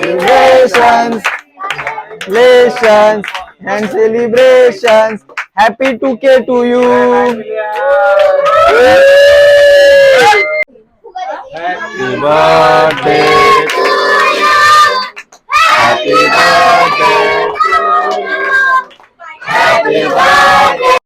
celebrations, celebrations and celebrations. Happy 2K to you. Happy birthday to you. Happy birthday to you. Happy birthday.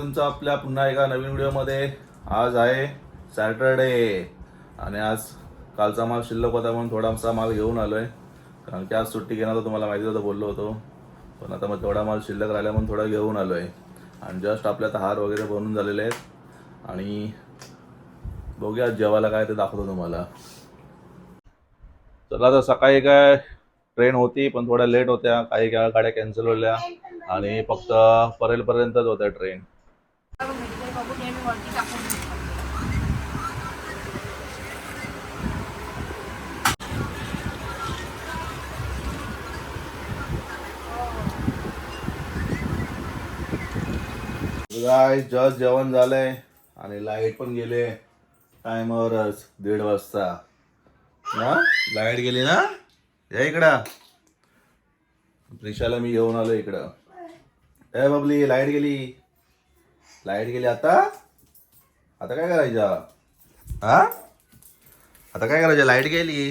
तुमचं आपल्या पुन्हा एका नवीन व्हिडिओमध्ये. आज आहे सॅटरडे. आणि आज कालचा माल शिल्लक होता म्हणून थोडासा माल घेऊन आलोय. कारण की आज सुट्टी घेणार तर तुम्हाला माहिती होतं बोललो होतो. पण आता मग थोडा माल शिल्लक राहिला म्हणून थोडा घेऊन आलो आहे आणि जस्ट आपल्या आता हार वगैरे बनून झालेले आहेत. आणि बघूया आज जेवायला काय ते दाखवतो तुम्हाला. चला तर सकाळी काय ट्रेन होती पण थोड्या लेट होत्या. काही गाड्या कॅन्सल होल्या. आणि फक्त परेलपर्यंतच होत्या ट्रेन काय जस्ट जेवण झालंय आणि लाइट पण गेले टायमावरच दीड वाजता. ना? लाइट गेली ना? या इकडं. प्रिशाला मी घेऊन आलो इकडं. ए बबली लाइट गेली. लाइट गेली आता. आता काय करायचं? हा? आता काय करायचं? लाइट गेली.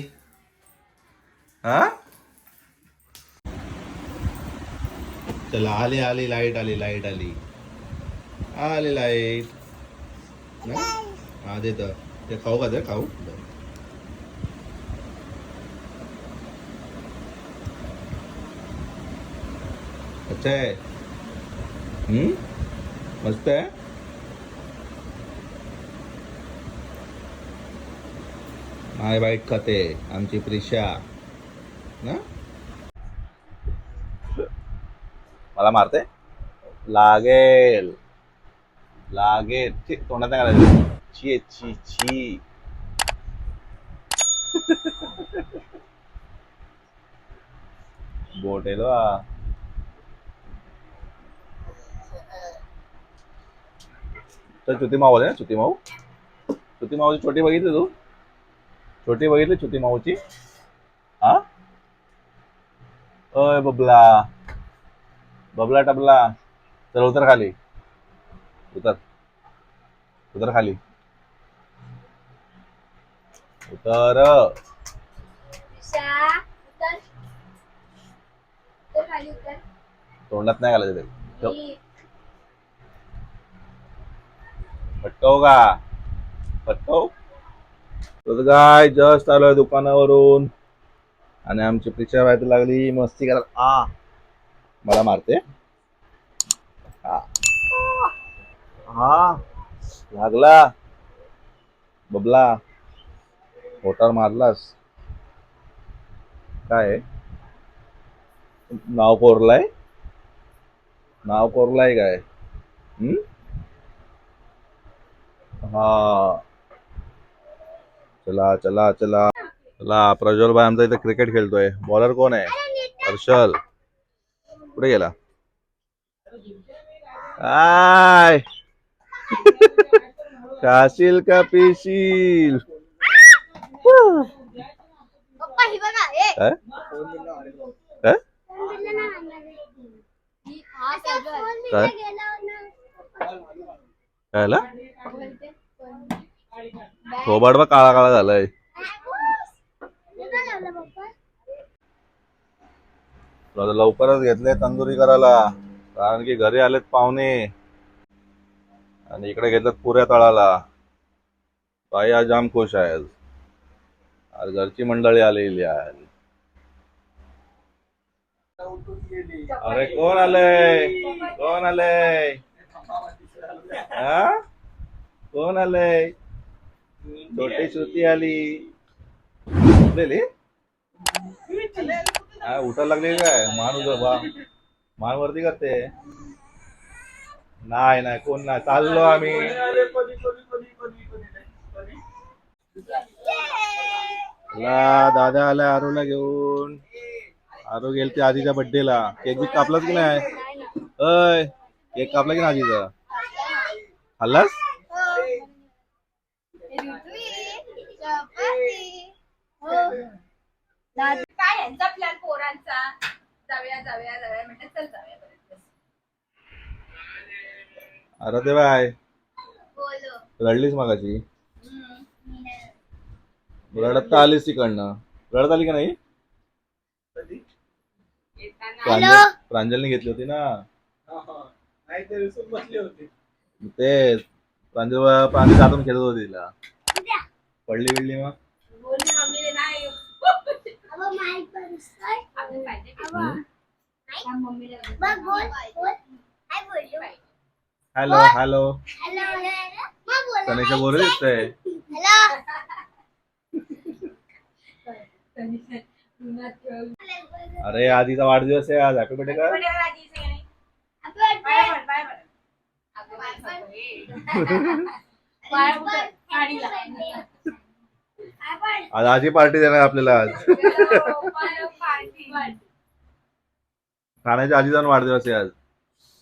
हा? चला आली आली लाइट आली लाइट आली. आली लाइट. हा देत ते खाऊ का ते? खाऊ. अच्छा आहे. हम्म? मस्त आहे माय बाईट खाते आमची प्रिशा ना मला मारते लागेल लागेल ठीक तोंडात नाही घालायचं छी ची ची बोटेल वा तर चुती माऊ आहे ना चुती माऊ. चुती माऊची छोटी बघितली तू? छोटी बघितली चुती माऊची? हा? अय बबला. बबला टबला. चल उतर खाली. उतर. उतर खाली. उतर. तोंडात नाही घालायचं ते. पटकव का? पटकव? तर काय जस्ट आलोय दुकानावरून. आणि आमची प्रिक्षा व्हायला लागली. मस्ती करायला. आ मला मारते. हा हा लागला. बबला मोटार मारलास. काय? आहे? नाव कोरलाय? नाव कोरलाय काय? हम्म? हा. चला चला चला. चला प्रज्वल भाई आमचा इथे क्रिकेट खेळतोय. बॉलर कोण आहे? हर्षल. कुठे गेला? आय. खाशील का पिशील? ही हा? कायला थोबाड बा काळा काळा झालाय. लवकरच घेतले तंदुरी करायला. कारण की घरी आलेत पाहुणे. आणि इकडे घेतलं पुऱ्या तळाला. बाई आज जाम खुश आहे आज. घरची मंडळी आलेली आहे. अरे कोण आलंय? कोण आलंय? कोण आलंय? छोटी श्रुती आली. उठलेली? हा उठायला लागली काय? मान उद वा मान वरती करते. नाही नाही कोण नाही. चाललो आम्ही. ला दादा आला आरूला घेऊन. आरू गेलते आजीच्या बर्थडेला केक बी कापलाच की नाही? अय केक कापला की नाही आजीचा? खाल्लास? काय यांचा प्लॅन पोरांचा? जाऊया जाऊया जाऊया. म्हणतात चल जाऊया. अरे ते बाय. बोलो. रडलीस मगाशी? रडत. तर आलीस तिकडनं? रडत आली का नाही? प्रांजल प्रांजलने घेतली होती ना. ते प्रांजल प्रांजल खेळत होती तिला. पडली बिडली मग बोलली मम्मीने नाही अब माइक पर उसका आपण पाहिजे हम्म. त्या मम्मीला बघ बोल बोल काय बोललो हॅलो हॅलो. हॅलो मग बोल. तनिषा बोल दिसतंय हॅलो. अरे आधीचा वाढदिवस आहे आज. हॅपी बर्थडे पाय आज आजी पार्टी देणार आपल्याला आज. ठाण्याच्या आजीचा वाढदिवस आहे आज.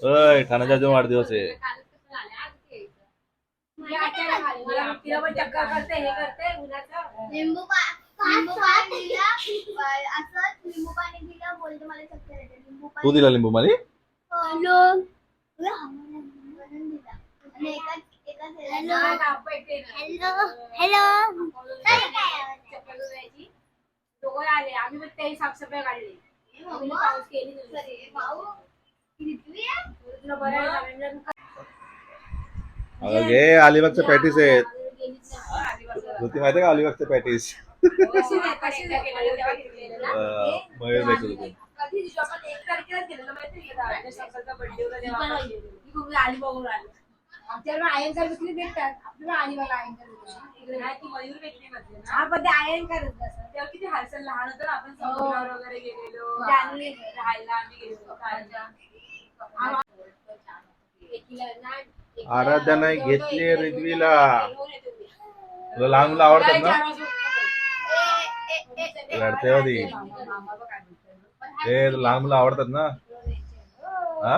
अय ठाण्याच्या आजी वाढदिवस आहे. तू दिला लिंबू पाणी हॅलो हॅलो दोघं आले आम्ही पण साफसफाई काढली पाऊस अलिबागचे पॅटीस आहेत होती माहिती का? अलिबागचे पॅटीस मयूर आमच्याकडे आयनकार विकली भेटतात. आपल्याला अलिबागला आयनकार विकली. नाही, ती मयूर भेटली म्हटली ना. हा, पण ते आयनकारच असं. तेव्हा किती हालचाल लहान होतं ना आपण समुद्रावर वगैरे गेलेलो त्यांनी राहायला आम्ही एकीला आराध्या नाही घेतली रिद्वीला. तुला लहान मुलं आवडतात ना? वाजता रडते होती. ते लहान मुलं आवडतात ना? हा?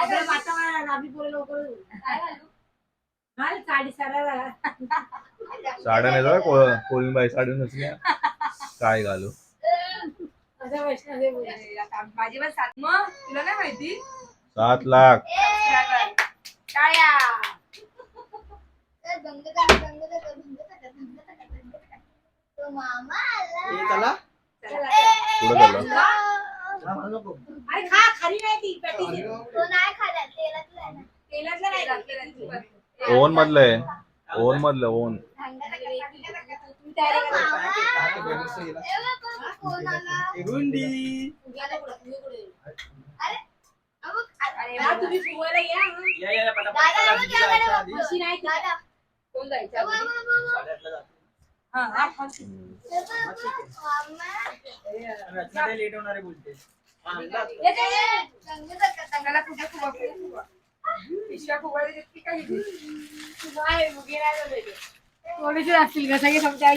काय आम्ही लवकर साडी साड्या नाही जाऊ बाई साडी नसल्या काय घालू? वैष्णव माझी पण सात मग तुला काय माहिती? सात लाख. काय मामा आला. चला. पुढे अरे खा खाली नाही ती पॅटीची तो नाही खाल्ला आहे ना. तेलातलं नाही का? ओन मधलं आहे. ओन मधलं ओन. या या या, पटापट. कोण जायचं? लेट की समजा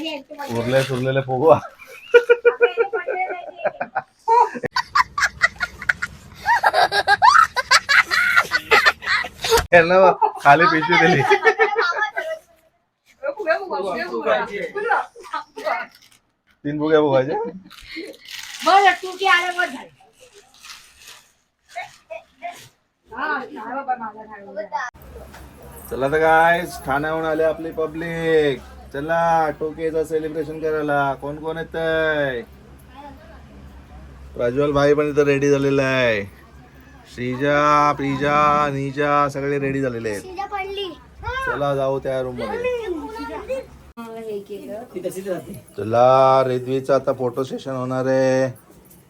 खाली पिशवी दिली. तीन फुगे फुगायचे बरं तू की आलं बरं झालं. बाबा मला खायला द्या. चला तर काय ठाण्याहून आले आपली पब्लिक चला टोकेचा सेलिब्रेशन करायला. कोण कोण येत प्रज्वल भाई पण इथं रेडी झालेला आहे. श्रीजा प्रिजा निजा सगळे रेडी झालेले आहेत. चला जाऊ त्या रूममध्ये. हे केलं. चला रेल्वेचा आता फोटो सेशन होणार आहे.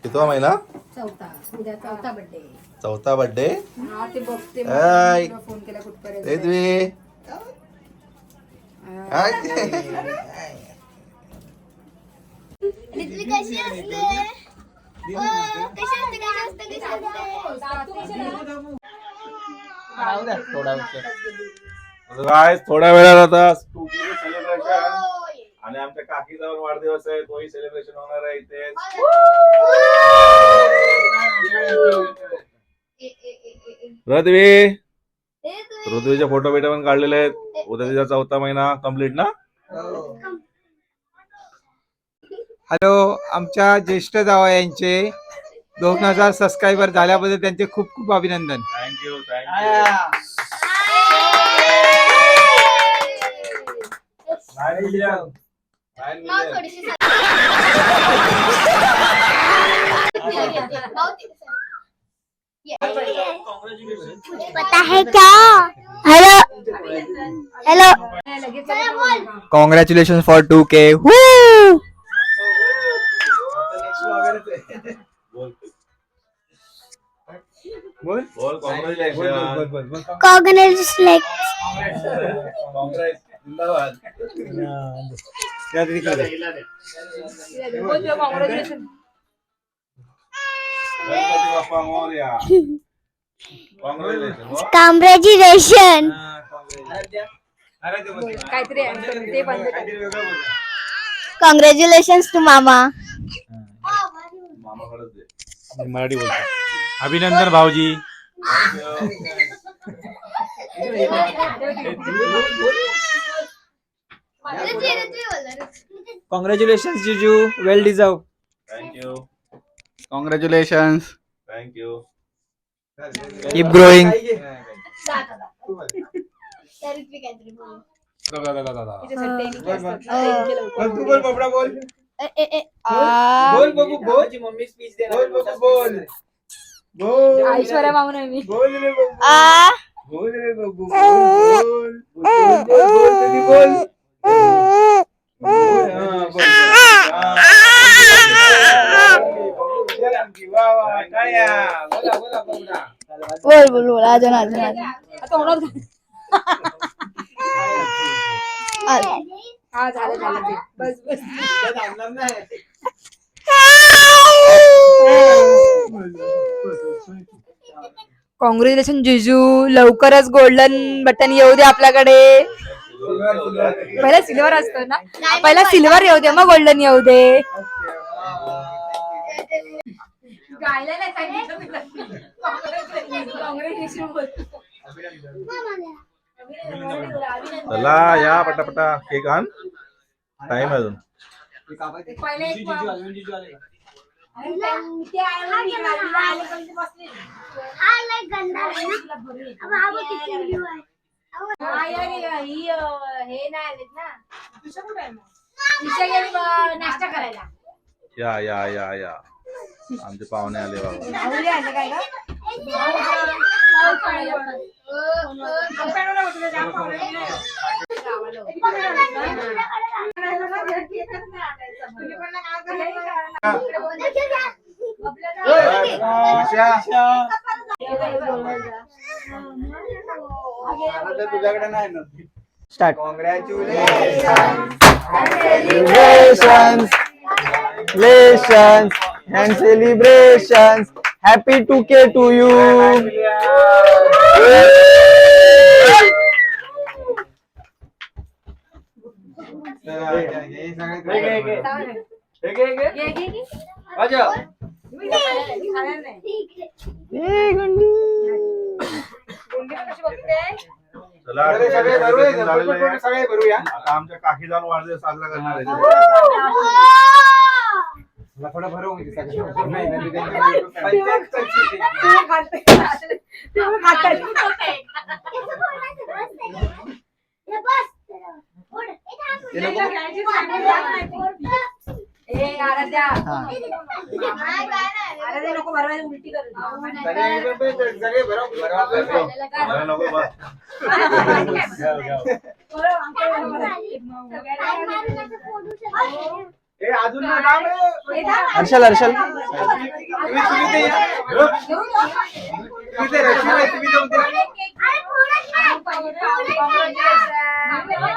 कितवा महिना? चौथा. बर्थडे चौथा बर्थडे हा ते बघते. हाय. फोन केला कुठपर्यंत. रेल्वे रित्वी कशी असते? ओ, काय थोड्या वेळात आता सेलिब्रेशन आणि आमच्या काकी जाऊन वाढदिवस आहे तोही सेलिब्रेशन होणार आहे इथे. तुम्ही- पृथ्वीचे फोटो बिटो पण काढलेले आहेत. उद्या तिचा चौथा महिना कंप्लीट ना? हॅलो आमच्या ज्येष्ठ जावयांचे दोन हजार सबस्क्रायबर झाल्याबद्दल त्यांचे खूप खूप अभिनंदन. थँक्यू थँक्यू थोडीशी. पता है क्या hello hello congratulation for to के बोल कॉंग्रॅच्युलेशन कॉंग्रॅच्युलेशन कॉंग्रॅच्युलेशन काहीतरी answer ते बंद कर. कॉंग्रॅच्युलेशन टू मामा मामाकडेच दे मराठी बोलतो अभिनंदन भाऊजी। Congratulation जिजू well deserve thank you congratulation thank you keep growing तिच्यासाठी त्यांनी केलं असतं. हो. केलं होतं. तू बोल बाबडा बोल ए, ए, ए, आ. बोल बघू बोल मम्मी स्पीच दे बोल बघू बोल बोल ऐश्वर्या मामून आहे मी बोल रे बघू आ. बोल रे बघू बोल बोल बोल बोल बोल कधी बोल बोल, हा, बोल. बोल आणखी, वा, वा, टाळ्या. बोला, बोला, बोला. अजून अजून अजून. हा झालं झालं ते. बस बस त्या थांबणार नाही. कॉंग्रॅच्युलेशन जिजू लवकरच गोल्डन बटन येऊ दे आपल्याकडे. पहिला सिल्वर असतो ना पहिला सिल्वर येऊ दे मग गोल्डन येऊ दे गायला नाही सांगितलं चला या पटापटा. केक आण. टाइम आहे अजून. पहिले एक आणि त्यां- ते आले ना इकडे, आले, आले पण ते बसले. हा, ही अं, हे नाही आलेत ना. अं, नाश्ता करायला. या या या या. आमचे पाहुणे आले बाबा. तुझ्याकडे नाही ना. Start congratulation and celebrations happy 2k to you? चला सगळे भरूया, झालेलं आहे. सगळे भरूया आता आमच्या काकी जाऊन वाढदिवस साजरा करणार आहे मला थोडं भरव म्हणजे सगळं. नाही, नाही, मी त्यांच्या- तू खाते. खातात. कसं बोलायचं? बस त्याच्यावर. हे बस त्याच्यावर. ओढ. हे थांब. ते नको. खेळायची सांगितलं नाही. ए, आराध्या. काय काय नाही. आराध्या नको भरवायला उलटी कर सगळे एकदम बे- सगळे भरव- भरवा- मला नको बा. काय मारून असं फोडू शकत. ए, अजून. हर्षल हर्षल.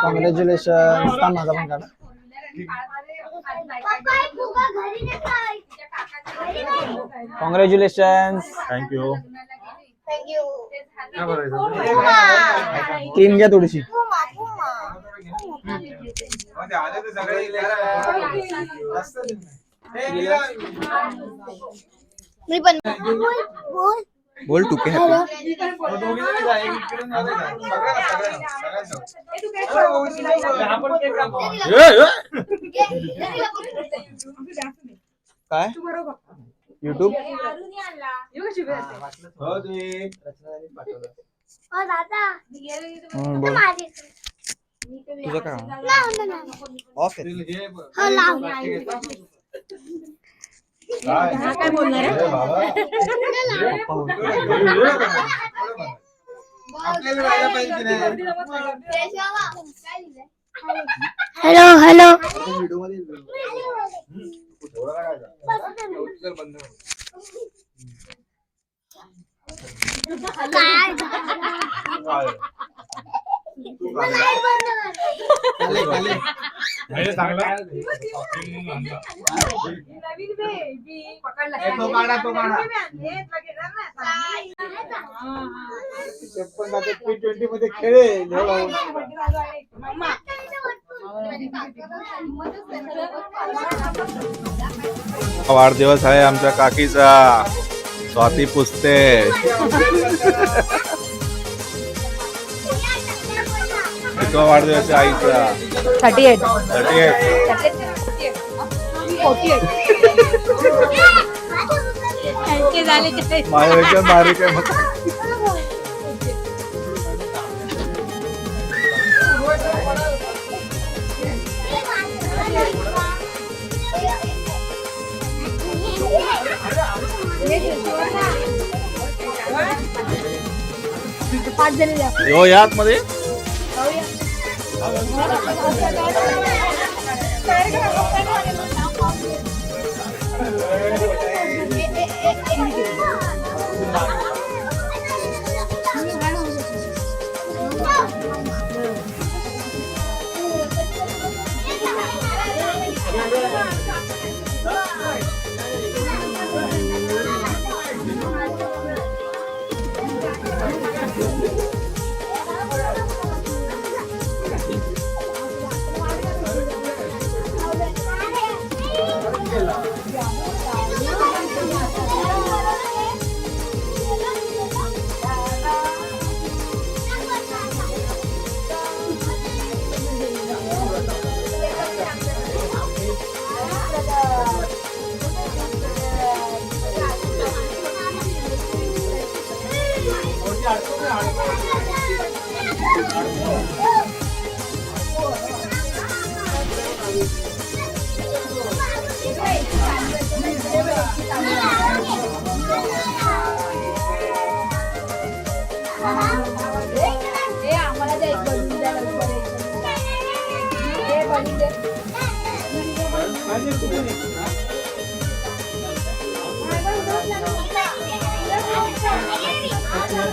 कॉंग्रॅच्युलेशन थांब माझा पण काढा. Congratulation thank you. क्रीम घ्या थोडीशी. आले सगळे. मी पण बोल केक कापू. काय? युट्यूब हो. हो दादा. तुझं काय. ऑफ काय? बोलणार? Hello hello. काय छप्पन जाते T20 मध्ये खेळेल वाढदिवस आहे आमच्या काकीचा. स्वाती पुसते. तो वाढदिवस आहे आईचा. थर्टी एट थर्टी एट माझ्यापेक्षा बारीक आहे. मग पाच जणी द्या हो यात मध्ये आम्हाला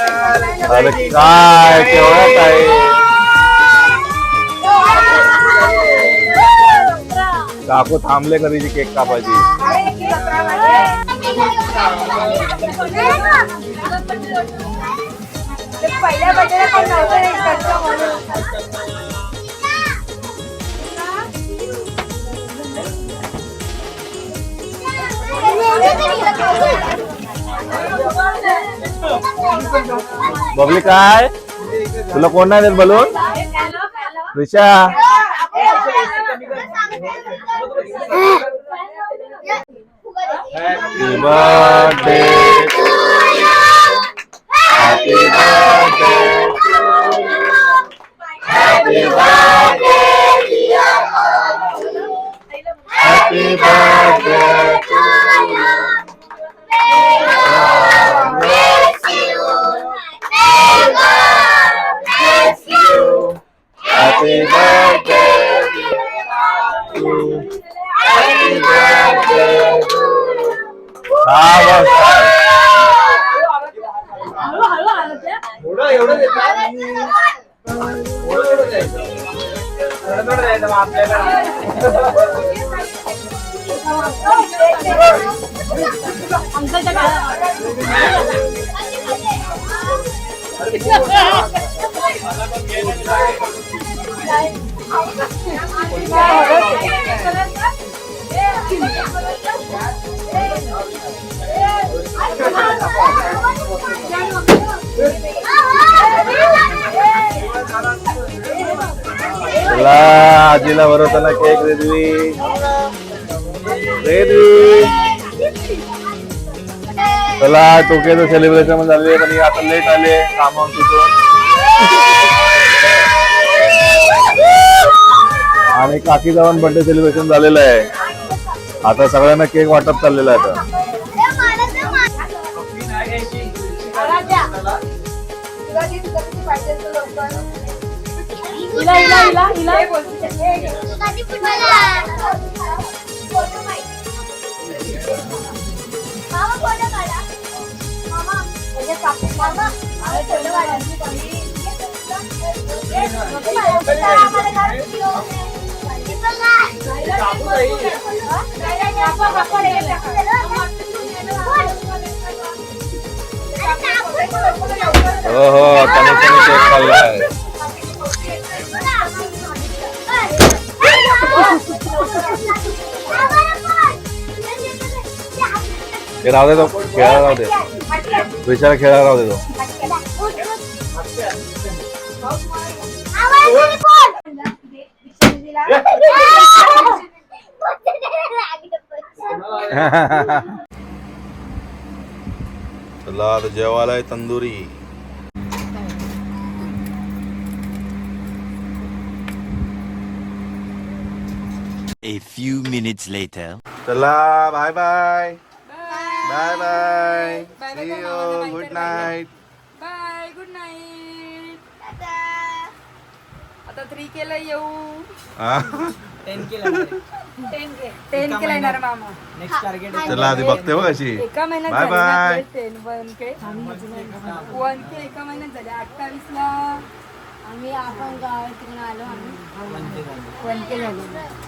अरे काय केवढा काय काकू थांबले कधीची केक कापायची ते पहिल्या बड्डेला पण नव्हतं रे इकडचं म्हणून. बबली काय? तुला कोण नाही देत बलून? रिषा. हॅपी बर्थडे एवढं एवढं देतात आपल्याला चला आजीला भरवताना केक रेदवी. रेदवी. चला टोकेचं सेलिब्रेशन झाले पण आता लेट आले काम तिथून. आणि काकी जाऊन बर्थडे सेलिब्रेशन झालेलं आहे. आता सगळ्यांना केक वाटप चाललेलं आहे आता. हिला, हिला, हिला, हिला. हे हे राहू दे तो खेळायला राहू दे. विचार खेळायला राहू दे तो. चला आता जेवायला आहे tandoori. A few minutes later. चला bye bye bye bye see you good night bye good night आता थ्री केला येऊ. टेन केला येणार मामा. चला आधी बघते बघ अशी. एका महिन्यात बाय झाले by ten one K. One K एका महिन्यात झाले. अठ्ठावीस ला आम्ही आपण गावात आलो आम्ही. वन के झाले.